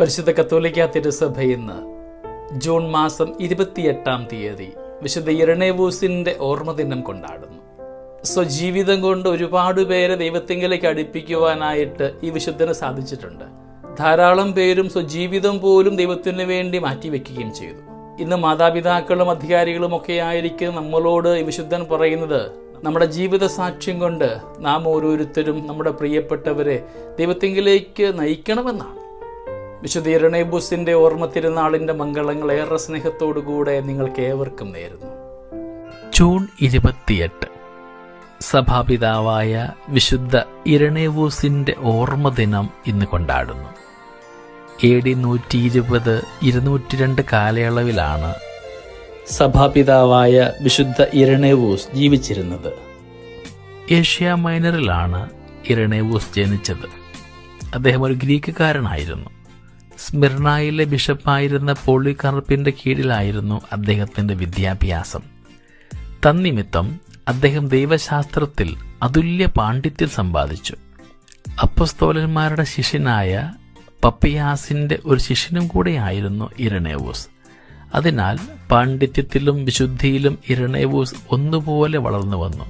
പരിശുദ്ധ കത്തോലിക്ക തിരുസഭ ഇന്ന് ജൂൺ മാസം ഇരുപത്തിയെട്ടാം തീയതി വിശുദ്ധ ഇരണേവൂസിന്റെ ഓർമ്മദിനം കൊണ്ടാടുന്നു. സ്വജീവിതം കൊണ്ട് ഒരുപാട് പേരെ ദൈവത്തിങ്കിലേക്ക് അടുപ്പിക്കുവാനായിട്ട് ഈ വിശുദ്ധന് സാധിച്ചിട്ടുണ്ട്. ധാരാളം പേരും സ്വജീവിതം പോലും ദൈവത്തിനു വേണ്ടി മാറ്റിവെക്കുകയും ചെയ്തു. ഇന്ന് മാതാപിതാക്കളും അധികാരികളും ഒക്കെ ആയിരിക്കും നമ്മളോട് ഈ വിശുദ്ധൻ പറയുന്നത് നമ്മുടെ ജീവിത സാക്ഷ്യം കൊണ്ട് നാം ഓരോരുത്തരും നമ്മുടെ പ്രിയപ്പെട്ടവരെ ദൈവത്തിങ്കിലേക്ക് നയിക്കണമെന്നാണ്. വിശുദ്ധ ഇരണേബൂസിന്റെ ഓർമ്മ തിരുനാളിന്റെ മംഗളങ്ങൾ ഏറെ സ്നേഹത്തോടുകൂടെ നിങ്ങൾക്ക് ഏവർക്കും നേരുന്നു. ജൂൺ ഇരുപത്തിയെട്ട്. സഭാപിതാവായ വിശുദ്ധ ഇരണേവൂസിന്റെ ഓർമ്മ ദിനം ഇന്ന് കൊണ്ടാടുന്നു. എ ഡി നൂറ്റി ഇരുപത് ഇരുന്നൂറ്റി രണ്ട് കാലയളവിലാണ് സഭാപിതാവായ വിശുദ്ധ ഇരണേവൂസ് ജീവിച്ചിരുന്നത്. ഏഷ്യ മൈനറിലാണ് ഇരണേവൂസ് ജനിച്ചത്. അദ്ദേഹം ഒരു ഗ്രീക്കുകാരനായിരുന്നു സ്മിർണായിലെ ബിഷപ്പായിരുന്ന പോളികാർപ്പിന്റെ കീഴിലായിരുന്നു അദ്ദേഹത്തിന്റെ വിദ്യാഭ്യാസം. തന്നിമിത്തം അദ്ദേഹം ദൈവശാസ്ത്രത്തിൽ അതുല്യ പാണ്ഡിത്യം സമ്പാദിച്ചു. അപ്പസ്തോലന്മാരുടെ ശിഷ്യനായ പപ്പിയാസിന്റെ ഒരു ശിഷ്യനും കൂടെയായിരുന്നു ഇരണേവൂസ്. അതിനാൽ പാണ്ഡിത്യത്തിലും വിശുദ്ധിയിലും ഇരണേവൂസ് ഒന്നുപോലെ വളർന്നു വന്നു.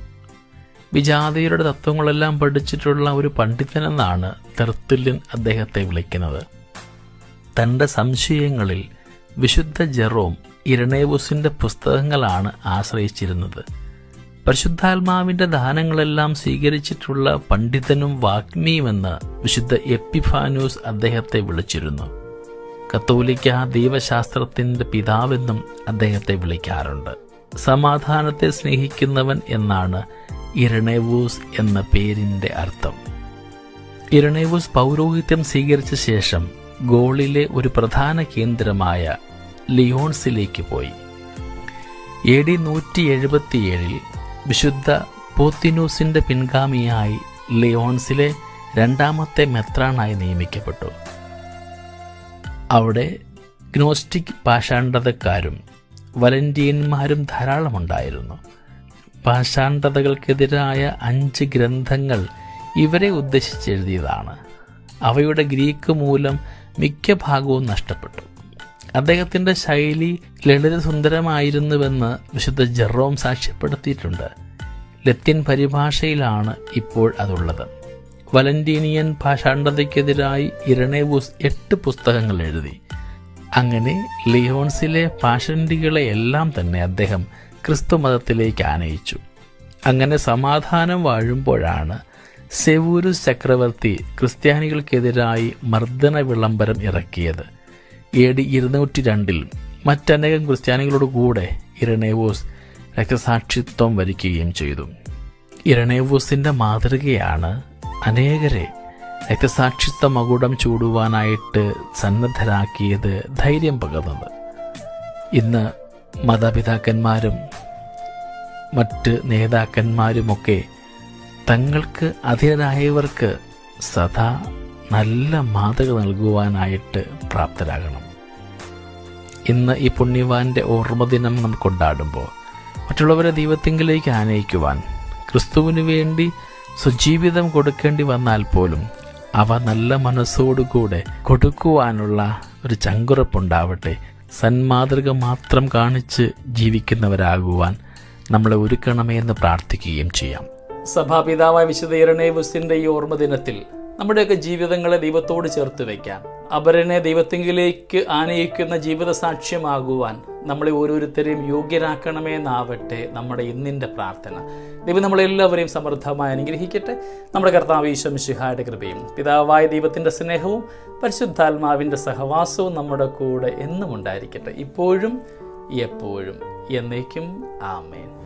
വിജാതിയുടെ തത്വങ്ങളെല്ലാം പഠിച്ചിട്ടുള്ള ഒരു പണ്ഡിതനെന്നാണ് തെർത്തുല്യൻ അദ്ദേഹത്തെ വിളിക്കുന്നത്. തന്റെ സംശയങ്ങളിൽ വിശുദ്ധ ജെറോം ഇരണേവുസിന്റെ പുസ്തകങ്ങളാണ് ആശ്രയിച്ചിരുന്നത്. പരിശുദ്ധാത്മാവിന്റെ ദാനങ്ങളെല്ലാം സ്വീകരിച്ചിട്ടുള്ള പണ്ഡിതനും വാഗ്മിയുമെന്ന് വിശുദ്ധ എപ്പിഫാനൂസ് അദ്ദേഹത്തെ വിളിച്ചിരുന്നു. കത്തോലിക്ക ദൈവശാസ്ത്രത്തിന്റെ പിതാവെന്നും അദ്ദേഹത്തെ വിളിക്കാറുണ്ട്. സമാധാനത്തെ സ്നേഹിക്കുന്നവൻ എന്നാണ് ഇരണേവൂസ് എന്ന പേരിന്റെ അർത്ഥം. ഇരണേവൂസ് പൗരോഹിത്യം സ്വീകരിച്ച ശേഷം ഗോളിലെ ഒരു പ്രധാന കേന്ദ്രമായ ലിയോൺസിലേക്ക് പോയി. എ ഡി നൂറ്റി എഴുപത്തിയേഴിൽ വിശുദ്ധ പോത്തിനൂസിന്റെ പിൻഗാമിയായി ലിയോൺസിലെ രണ്ടാമത്തെ മെത്രാനായി നിയമിക്കപ്പെട്ടു. അവിടെ ഗ്നോസ്റ്റിക് പാഷാണ്ഡതക്കാരും വലന്റിയന്മാരും ധാരാളമുണ്ടായിരുന്നു പാഷാണ്ഡതകൾക്കെതിരായ അഞ്ച് ഗ്രന്ഥങ്ങൾ ഇവരെ ഉദ്ദേശിച്ചെഴുതിയതാണ്. അവയുടെ ഗ്രീക്ക് മൂലം മിക്ക ഭാഗവും നഷ്ടപ്പെട്ടു. അദ്ദേഹത്തിന്റെ ശൈലി ലളിതസുന്ദരമായിരുന്നുവെന്ന് വിശുദ്ധ ജെറോം സാക്ഷ്യപ്പെടുത്തിയിട്ടുണ്ട്. ലത്തിൻ പരിഭാഷയിലാണ് ഇപ്പോൾ അതുള്ളത്. വലന്റീനിയൻ ഭാഷാണ്ഡതയ്ക്കെതിരായി ഇരണേവൂസ് എട്ട് പുസ്തകങ്ങൾ എഴുതി. അങ്ങനെ ലിയോൺസിലെ പാഷണ്ടികളെ എല്ലാം തന്നെ അദ്ദേഹം ക്രിസ്തുമതത്തിലേക്ക് ആനയിച്ചു. അങ്ങനെ സമാധാനം വാഴുമ്പോഴാണ് സെവൂരുസ് ചക്രവർത്തി ക്രിസ്ത്യാനികൾക്കെതിരായി മർദ്ദന വിളംബരം ഇറക്കിയത്. എ ഡി ഇരുന്നൂറ്റി രണ്ടിൽ മറ്റനേകം ക്രിസ്ത്യാനികളോട് കൂടെ ഇരണേവോസ് രക്തസാക്ഷിത്വം വരിക്കുകയും ചെയ്തു. ഇരണേവോസിന്റെ മാതൃകയാണ് അനേകരെ രക്തസാക്ഷിത്വ മകുടം ചൂടുവാനായിട്ട് സന്നദ്ധരാക്കിയത് ധൈര്യം പകർന്നത്. ഇന്ന് മാതാപിതാക്കന്മാരും മറ്റ് നേതാക്കന്മാരുമൊക്കെ തങ്ങൾക്ക് അധീനരായവർക്ക് സദാ നല്ല മാതൃക നൽകുവാനായിട്ട് പ്രാപ്തരാകണം. ഇന്ന് ഈ പുണ്യവാന്റെ ഓർമ്മദിനം നാം കൊണ്ടാടുമ്പോൾ മറ്റുള്ളവരെ ദൈവത്തിങ്കിലേക്ക് ആനയിക്കുവാൻ ക്രിസ്തുവിന് വേണ്ടി സ്വജീവിതം കൊടുക്കേണ്ടി വന്നാൽ പോലും അവ നല്ല മനസ്സോടുകൂടെ കൊടുക്കുവാനുള്ള ഒരു ചങ്കുറപ്പുണ്ടാവട്ടെ. സന്മാതൃക മാത്രം കാണിച്ച് ജീവിക്കുന്നവരാകുവാൻ നമ്മളെ ഒരുക്കണമേ എന്ന് പ്രാർത്ഥിക്കുകയും ചെയ്യാം. സഭാപിതാവായ വിശുദ്ധ ഇരണേബുസിന്റെ ഈ ഓർമ്മ ദിനത്തിൽ നമ്മുടെയൊക്കെ ജീവിതങ്ങളെ ദൈവത്തോട് ചേർത്ത് വയ്ക്കാം. അപരനെ ദൈവത്തിങ്കിലേക്ക് ആനയിക്കുന്ന ജീവിത സാക്ഷ്യമാകുവാൻ നമ്മളെ ഓരോരുത്തരെയും യോഗ്യരാക്കണമെന്നാവട്ടെ നമ്മുടെ ഇന്നിന്റെ പ്രാർത്ഥന. ദൈവം നമ്മളെല്ലാവരെയും സമൃദ്ധമായി അനുഗ്രഹിക്കട്ടെ. നമ്മുടെ കർത്താവ് ഈശ്വം ശിഹായുടെ കൃപയും പിതാവായ ദൈവത്തിന്റെ സ്നേഹവും പരിശുദ്ധാത്മാവിന്റെ സഹവാസവും നമ്മുടെ കൂടെ എന്നും ഉണ്ടായിരിക്കട്ടെ. ഇപ്പോഴും എപ്പോഴും എന്നേക്കും. ആമേൻ.